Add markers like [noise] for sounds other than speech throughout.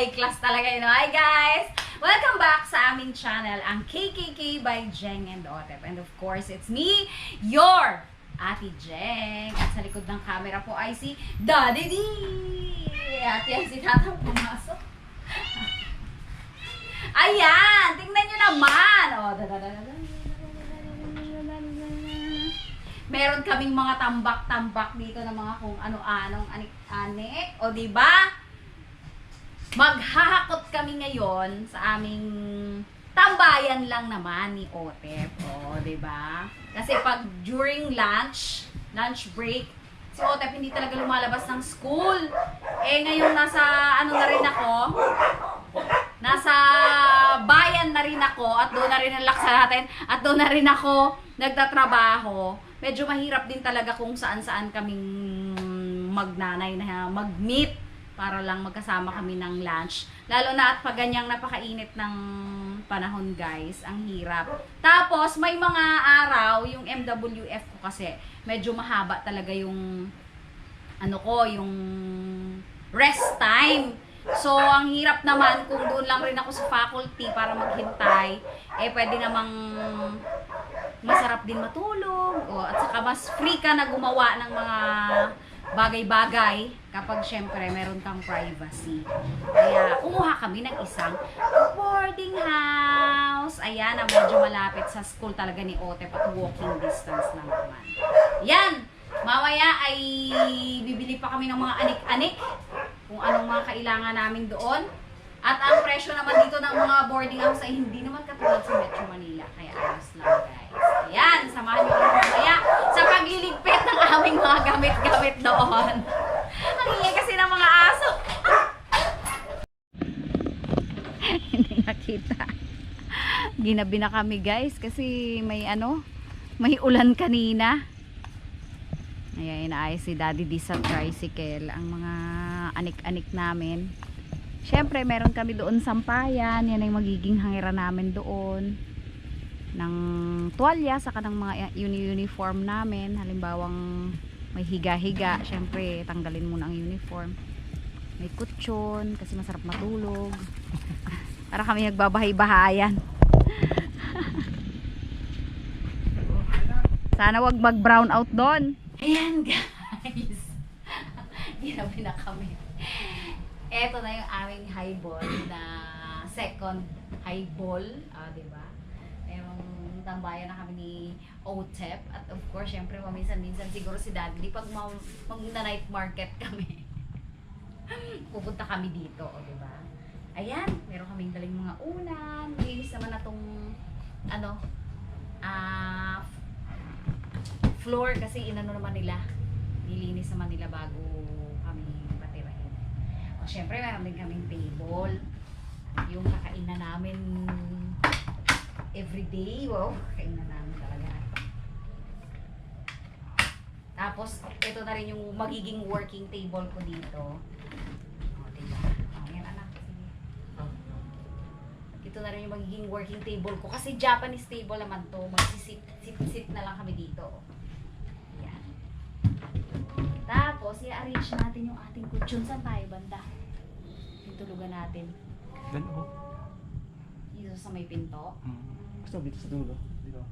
high class talaga yun. Hi guys! Welcome back sa aming channel, ang KKK by Jeng and Otep. And of course, it's me, your Ate Jeng. At sa likod ng camera po ay si Daddy D! At yan si Tatang pumasok. Ayan! Tingnan nyo naman! O, dadadadada. Meron kaming mga tambak-tambak dito ng mga kung ano-anong anik-anik. O, di ba? Maghahakot kami ngayon sa aming tambayan lang naman ni Otep. O, di ba? Kasi pag during lunch, lunch break, si Otep hindi talaga lumalabas ng school. Eh, ngayon nasa ano na rin ako, nasa bayan na rin ako at doon na rin ang laksa natin at doon na rin ako nagtatrabaho. Medyo mahirap din talaga kung saan-saan kaming magnanay na mag-meet para lang magkasama kami ng lunch. Lalo na at pag ganyang napakainit ng panahon guys, ang hirap. Tapos may mga araw, yung MWF ko kasi, medyo mahaba talaga yung ano ko, yung rest time. So, ang hirap naman kung doon lang rin ako sa faculty para maghintay, eh pwede namang masarap din matulog. O, at saka mas free ka na gumawa ng mga bagay-bagay kapag syempre meron kang privacy. Kaya kumuha kami ng isang boarding house. Ayan, na medyo malapit sa school talaga ni Otep at walking distance lang naman. Yan! Mamaya ay bibili pa kami ng mga anik-anik kung anong mga kailangan namin doon. At ang presyo naman dito ng mga boarding house ay hindi naman katulad sa Metro Manila. Kaya ayos lang guys. Ayan, samahan niyo ako mamaya sa pagliligpit ng aming mga gamit-gamit doon. Ang ingay kasi ng mga aso. [laughs] hindi nakita. Ginabi na kami guys kasi may ano, may ulan kanina. Ayan, inaayos si Daddy D sa tricycle ang mga anik-anik namin. Siyempre, meron kami doon sampayan. Yan ay magiging hangiran namin doon. Ng tuwalya, saka ng mga uni-uniform namin. Halimbawang may higa-higa. Siyempre, tanggalin muna ang uniform. May kutsyon, kasi masarap matulog. [laughs] Para kami nagbabahay-bahayan. [laughs] Sana wag mag-brown out doon. Ayan guys. [laughs] Ginabi na kami. Eto na yung aming highball na second highball. Ah, di ba? Yung tambayan na kami ni OTEP. At of course, syempre, paminsan-minsan siguro si di pag ma- mag-night market kami, [laughs] pupunta kami dito, o di ba? Ayan, meron kaming daling mga unan. Linis naman na tong, ano, ah, floor kasi inano naman nila. Nilinis naman nila bago kami patirahin. O syempre, meron din kaming table. Yung kakainan namin everyday. Wow, [laughs] kakainan namin talaga. Tapos, ito na rin yung magiging working table ko dito. O, diba? O, yan anak. Sige. Ito na rin yung magiging working table ko. Kasi Japanese table naman to. Magsisit-sit na lang kami dito. Yan. Tapos, i-arrange natin yung ating kutsyon. Saan tayo banda? Yung tulugan natin. Gan oh. Dito sa may pinto. Hmm. Gusto dito sa dulo. Dito.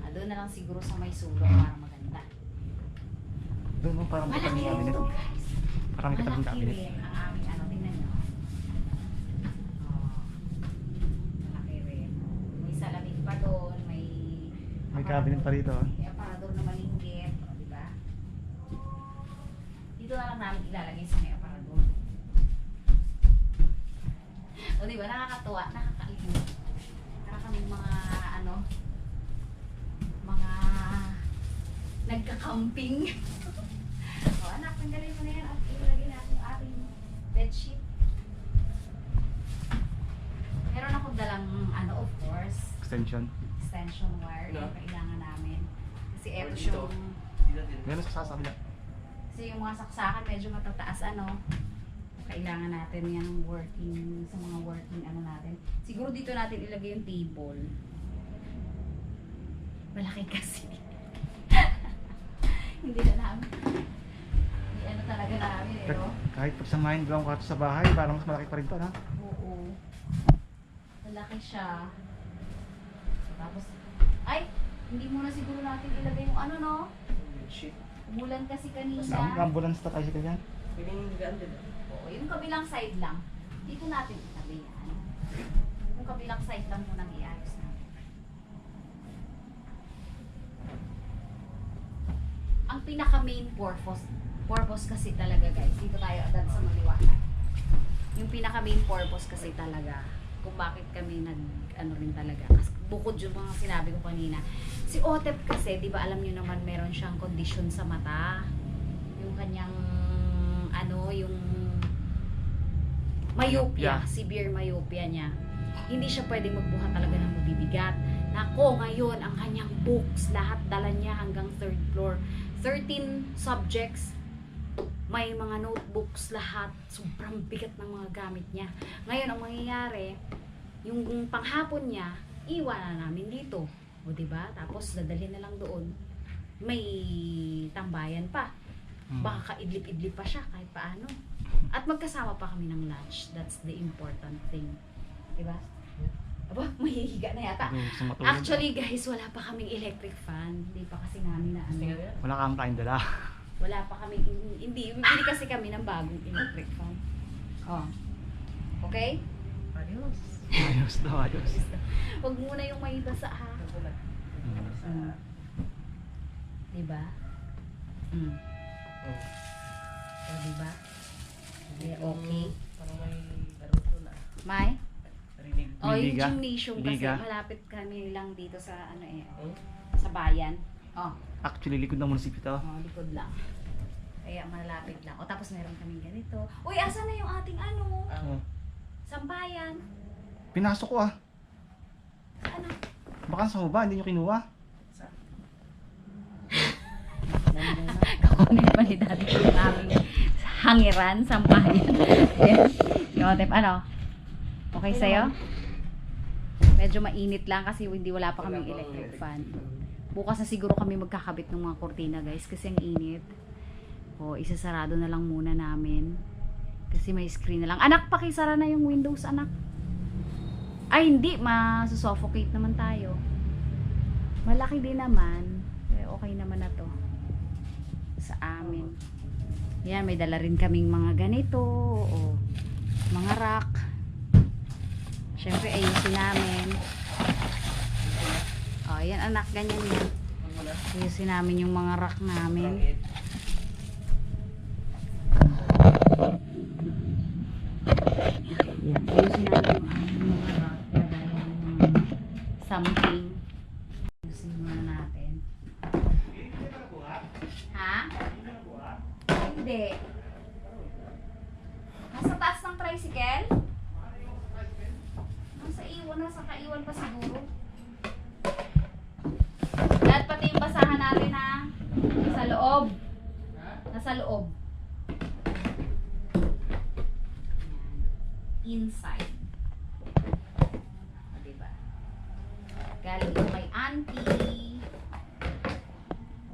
Ah, doon na lang siguro sa may sulok para maganda. Doon oh, parang Malaki katabing rin cabinet. to, guys. Parang may katabing Malaki cabinet. rin ang aming ano. Tingnan nyo. Oh. Malaki rin. May salamin pa doon. May... May cabinet pa rito. ah. May aparador na malinggit. O, di ba? Dito na lang namin ilalagay sa may aparador. [laughs] O, di ba? Nakakatuwa. Nakakainis. Para kaming mga, ano, mga nagka-camping. [laughs] o, anak, tanggalin mo na yan at ilagay natin yung ating bedsheet. Meron akong dalang, ano, of course, Extension. extension wire No. yung kailangan namin. Kasi eto dito. siyang, Meron sa sa kabila. kasi yung mga saksakan medyo matataas ano. Kailangan natin yan ng working, sa mga working ano natin. Siguro dito natin ilagay yung table. Malaki kasi. No? Kahit pag samahin dalawang kwarto sa bahay, parang mas malaki pa rin to, no? Oo. Malaki siya. Tapos, ay, hindi muna siguro natin ilagay yung ano, no? Shit. Umulan kasi kanina. Sa ambulance na tayo yan. Piling ganda na. Oo, yung kabilang side lang. Dito natin itabi yan. Yung kabilang side lang muna iayos natin. Ang pinaka main purpose, purpose kasi talaga guys, dito tayo agad sa maliwanag. Yung pinaka main purpose kasi talaga, kung bakit kami nag, ano rin talaga, kasi bukod yung mga sinabi ko kanina, si Otep kasi, di ba alam niyo naman meron siyang condition sa mata. Yung kanyang, ano, yung myopia, Myopia. severe myopia niya. Hindi siya pwedeng magbuhat talaga ng mabibigat. Nako, ngayon, ang kanyang books, lahat dala niya hanggang third floor. 13 subjects, may mga notebooks lahat. Sobrang bigat ng mga gamit niya. Ngayon, ang mangyayari, yung panghapon niya, iwan na namin dito. O, di ba? Tapos, dadalhin na lang doon. May tambayan pa. Hmm. Baka kaidlip-idlip pa siya kahit paano. At magkasama pa kami ng lunch. That's the important thing. Diba? Aba, [laughs] mahihiga na yata. Actually guys, wala pa kaming electric fan. Hindi pa kasi namin na ano. Wala kang kain dala. [laughs] Wala pa kami, hindi, bibili kasi kami ng bagong electric fan. Oh. Okay? Adios. Ayos daw, ayos. Huwag muna yung may basa ha. Hmm. Diba? Mm. Oh. O, diba? Eh, okay. Parang may naruto na. May? Narinig. Oh, yung Liga? gymnasium kasi malapit kami lang dito sa ano eh, Oh. sa bayan. Oh, Actually, likod ng munisipyo to. oh likod lang. Kaya malapit lang. O tapos meron kaming ganito. Uy, asa na yung ating ano? Oh. Sambayan. Pinasok ko ah. Ano? Baka sa baba, hindi nyo kinuha. sa Kakunin pa ni dati yung aming hangiran, sambayan. Yan. Yung otep, ano? Okay sa'yo? Medyo mainit lang kasi hindi wala pa kaming electric fan. Bukas na siguro kami magkakabit ng mga kortina guys kasi ang init. O isasarado na lang muna namin. Kasi may screen na lang. Anak, pakisara na yung windows, anak. Ay, hindi. Masusuffocate naman tayo. Malaki din naman. Eh, okay naman na to. Sa amin. Yan, may dala rin kaming mga ganito. O mga rack. Siyempre, ayusin namin. O, yan anak, ganyan yan. Ayusin namin yung mga rack namin. Yan, ayusin namin yung mga rack. Something. Ayusin muna natin. Ha? Hindi. Nasa taas ng tricycle? Nasa iwan, nasa kaiwan pa siguro. Lahat pati yung basahan natin ha. Sa loob. Nasa loob. Yan. Inside. O, diba? Galing ito kay auntie.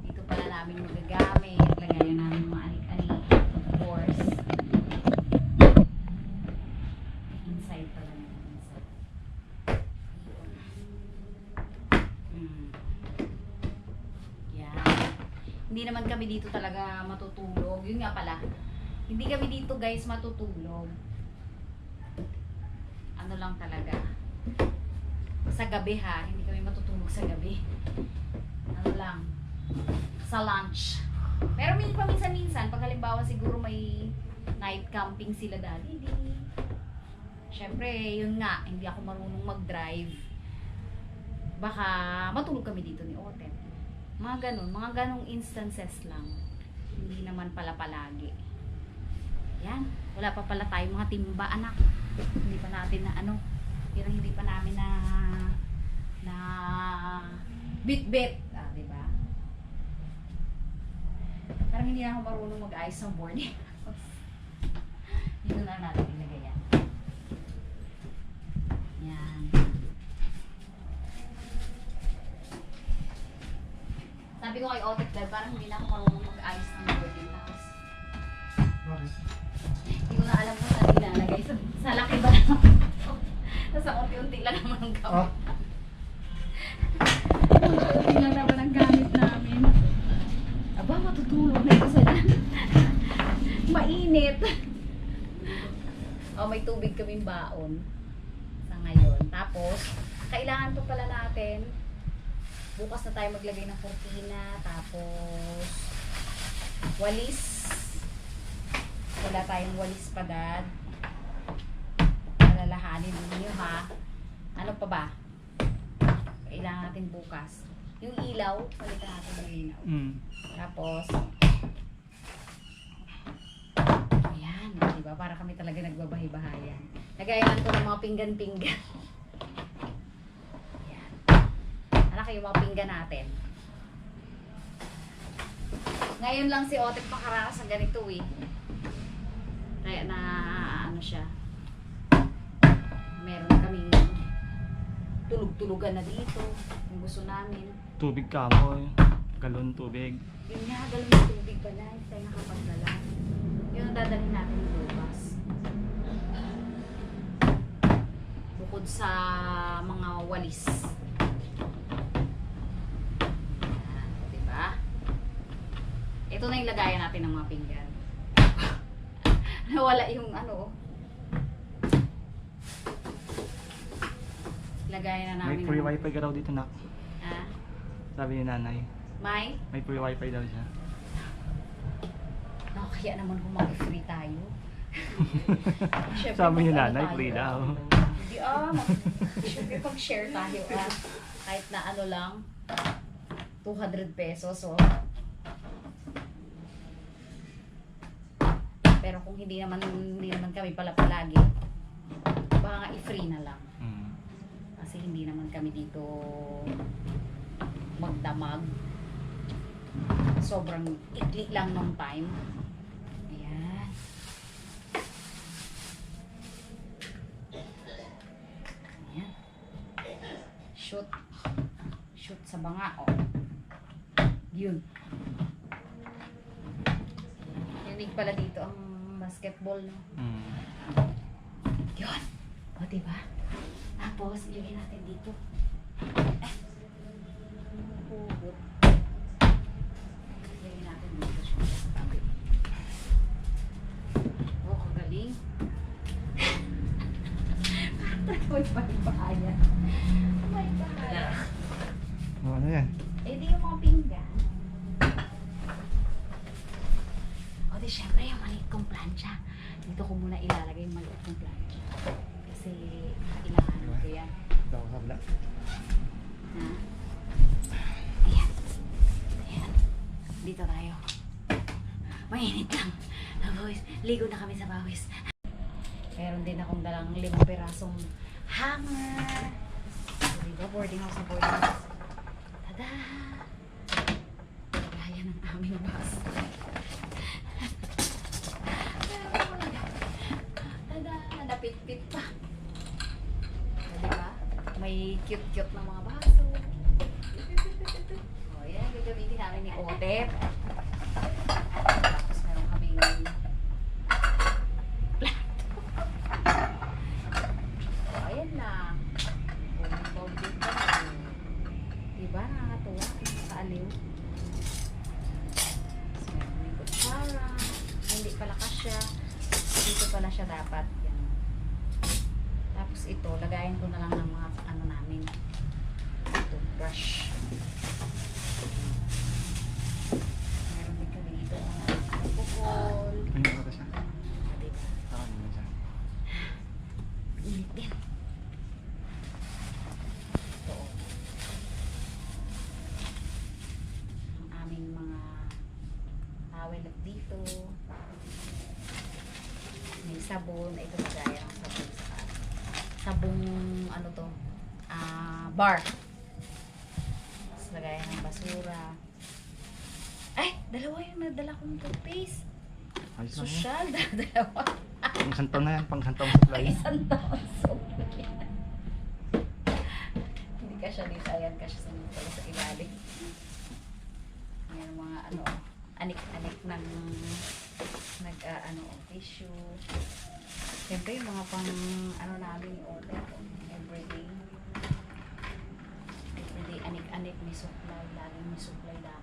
Dito pala namin magagamit. Lagayan namin mga anik-anik. Of course. Inside pala nito. Inside. Yun. Mm. Yan. Hindi naman kami dito talaga matutulog. Yun nga pala. Hindi kami dito guys matutulog. Ano lang talaga. Sa gabi ha. Hindi kami matutulog sa gabi. Ano lang. Sa lunch. Pero min paminsan-minsan, pag halimbawa siguro may night camping sila daddy, di. Siyempre, yun nga, hindi ako marunong mag-drive. Baka matulog kami dito ni Otem. Mga ganun, mga ganong instances lang. Hindi naman pala palagi. Yan, wala pa pala tayong mga timba, anak. Hindi pa natin na ano, pero hindi pa namin na na bit-bit. Ah, di ba? Parang hindi na ako marunong mag-ayos ng [laughs] house. Dito na natin ilagay yan. Yan. Sabi ko kay Otek dahil parang hindi na ako marunong mag-ayos ng boarding house. Bakit? Hindi ko na alam kung saan nilalagay. Sa, sa laki ba naman ito? Nasa unti-unti lang naman ang gamit. Ah, Unti lang naman ang gamit namin. Aba, matutulog na ito sa. Mainit. Oh, may tubig kaming baon sa ngayon. Tapos, kailangan to pala natin. Bukas na tayo maglagay ng kortina. Tapos, walis. Wala tayong walis pa, Dad. Alalahanin ninyo, ha? Ano pa ba? Kailangan natin bukas. Yung ilaw, palitan natin yung ilaw. mm. Tapos, ayan, di ba? Para kami talaga nagbabahay-bahayan. Nagayahan ko ng mga pinggan-pinggan. [laughs] Ayan. Anak, yung mga pinggan natin. Ngayon lang si Otep makaranas sa ganito eh. Kaya na, ano siya, meron kaming tulog-tulugan na dito. Kung gusto namin. Tubig kamoy. Galon tubig. Yun nga, galon ng tubig pala. Hindi tayo nakapagdala. Yun ang dadalhin natin bukas. Bukod sa mga walis. Ayan, diba? Ito na yung lagayan natin ng mga pinggan. [laughs] Nawala yung ano. Lagayan na May namin. free ng- wifi ka daw dito, nak. Ah, Sabi ni nanay. May? May free wifi daw siya. No, kaya naman kung mag-free tayo. [laughs] Siyempre, Sabi ni nanay, tayo, free daw. Hindi ah, siyempre pag-share tayo ah. Kahit na ano lang, 200 pesos oh. Pero kung hindi naman hindi naman kami pala palagi, baka nga i-free na lang. Mm. Kasi hindi naman kami dito magdamag. Sobrang ikli lang nung time. Ayan. Ayan. Shoot. Shoot sa banga, oh. Yun. Unique pala dito ang basketball, no? Mm. Yun. O, diba? Tapos, ilagay natin dito. Eh. Hugot. Ilagay natin dito siya. Oh, kagaling. May bahaya. May bahaya. Oh, ano yan? Eh, di yung mga pinggan. O, di syempre yung maliit kong plancha. Dito ko muna ilalagay yung maliit kong plancha. Kasi, kailangan ko yan. Ito ako kabla. Ha? Ayan. Ayan. Dito tayo. Mainit lang. Pawis. Ligo na kami sa pawis. Meron din akong dalang limang pirasong hanger. So, diba? Boarding house na boarding house. Tada! Gaya ng aming bus. Tada! Napit-pit pa. O, diba? May cute-cute na mga baso. Gagamitin namin ni Otep. Tapos meron kaming plato. O, ayan lang. Bonding pa na. Diba? Nakakatuwa. Sa aliw. Tapos meron kaming kutsara. Hindi pala kasya. Dito pala siya dapat. Yan. Tapos ito, lagayin ko na lang ng mga ano namin. Toothbrush. Meron din kami dito mga alcohol. Ano yung siya? Diba? Saka naman siya. Init din. Ito. Ang aming mga at dito. May sabon. Ito gaya ng sabon sa sabong ano to ah bar. Tapos lagayan ng basura. Ay! Dalawa yung nadala kong toothpaste. Ayos yan. Social. [laughs] Dalawa. Pang isang taon na yan. Pang isang taon supply. Ay, isang taon. So, Hindi ka siya dito. Ayan ka siya sa sa ilalim. Ayan mga ano, anik-anik ng nag, ah, ano, tissue. Siyempre, yung mga pang, ano namin, Ote, everyday. Everyday, anik-anik, may supply, laging may supply dapat.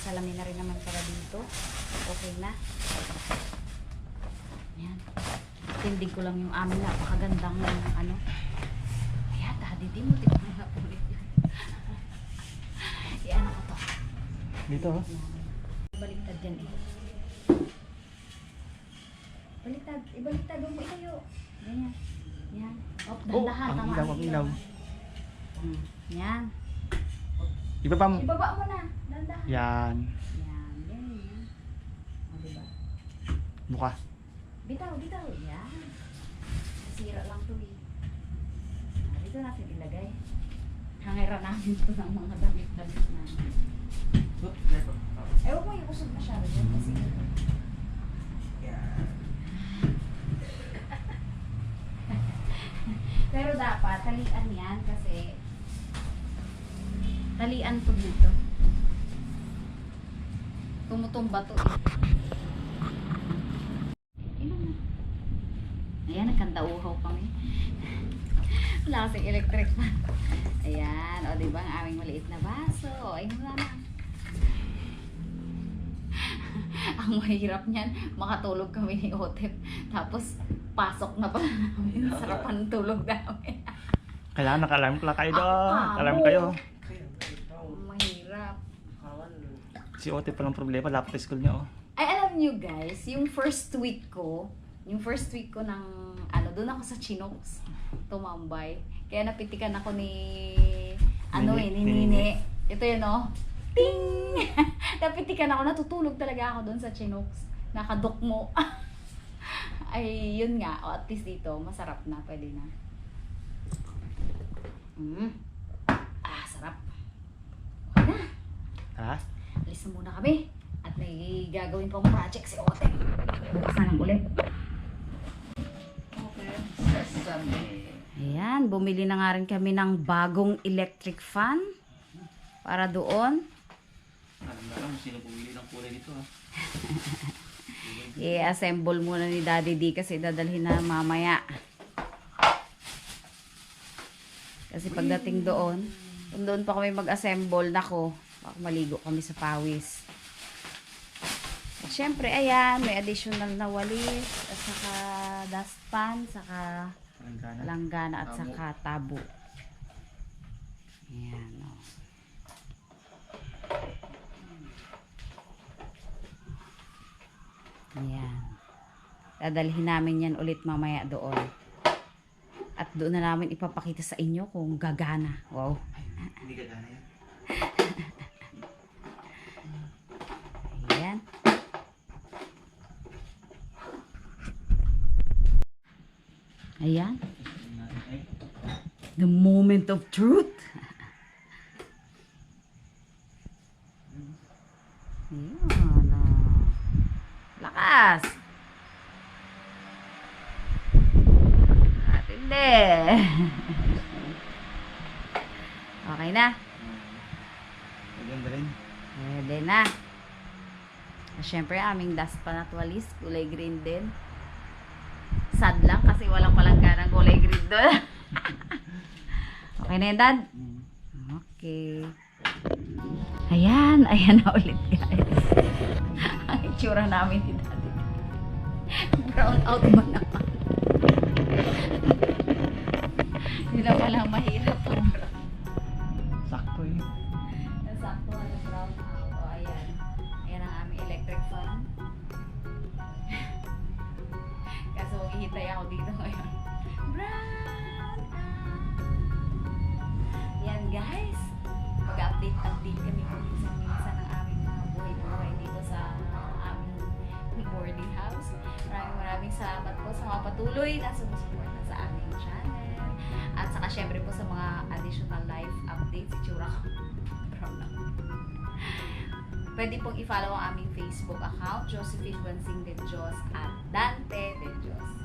May salamin na rin naman pala dito. Okay na. Ayan. Tindig ko lang yung amin napakagandang ano. Ayan, daddy di mo tingnan na ulit yan. [laughs] Ayan ako to. Dito oh. Baliktad yan eh. Baliktad. Ibaliktad mo itayo. Ganyan. Yan. Oh, Oh, dahan-dahan. ang tama ilaw, ang ilaw. Hmm. Yan. Ibaba mo. Ibaba mo na. Dahan-dahan. Yan. Yan. Yan. yan. O, diba? Buka. Bitaw, bitaw. Yan. Sira lang to eh. Ah, Dito natin ilagay. Hangera namin to ng mga damit-damit namin. Eh, huwag mo iusog masyado dyan kasi Pero dapat, talian yan kasi talian to dito. Tumutumba to eh. Ilan na? Ayan, nagkantauhaw kami. Wala kasing electric fan. Ayan, o diba ang aming maliit na baso. Ay, wala na. [laughs] ang mahirap niyan, makatulog kami ni Otep. Tapos, pasok na pa namin. Sarapan tulog namin. Kailangan naka-alarm clock kayo doon. Ah, Alarm mo. kayo. Kaya, ikaw, Mahirap. kawan. Si Ote palang problema. Dapat school niya oh. Ay, alam nyo guys, yung first week ko, yung first week ko ng, ano, doon ako sa Chinox, tumambay. Kaya napitikan ako ni, ano eh, ni ni Nini. Ito yun, oh. Ting! [laughs] napitikan ako, natutulog talaga ako doon sa Chinox. Nakadukmo. [laughs] Ay, yun nga. O, at least dito, masarap na. Pwede na. Mm. Ah, sarap. Okay na. Ha? Alis na muna kami. At may gagawin pang project si Ote. Bukas na lang ulit. Okay. Ayan, bumili na nga rin kami ng bagong electric fan. Para doon. Alam na alam sino pumili ng kulay dito ha. [laughs] I-assemble muna ni Daddy D kasi dadalhin na mamaya. Kasi pagdating doon, doon pa kami mag-assemble, nako, baka maligo kami sa pawis. At syempre, ayan, may additional na walis, at saka dustpan, saka Palanggana. langgana at Tabo. saka tabo. Ayan, o. Ayan. Dadalhin namin yan ulit mamaya doon. At doon na namin ipapakita sa inyo kung gagana. Wow. Hindi ka gana yan. [laughs] Ayan. Ayan. Ay, The moment of truth. Ayan. ah. Lakas. Atindi. [laughs] okay na. Maganda rin. Pwede na. At syempre, aming dustpan at walis, kulay green din. Sad lang kasi walang palangga ng kulay green doon. [laughs] okay na yan, Dad? Mm. Okay. Ayan, ayan na ulit guys. [laughs] Ang itsura namin ni Daddy. Brown out ba naman? Hindi na pala mahirap Mag-update-update kami kung minsan-minsan ng aming mga buhay-buhay dito sa aming boarding house. Maraming maraming salamat po sa mga patuloy na sumusuporta sa aming channel. At saka syempre po sa mga additional live updates. Itsura ko. [laughs] Lang. pwede pong i-follow ang aming Facebook account, Josephine Bansing de Dios at Dante de Dios.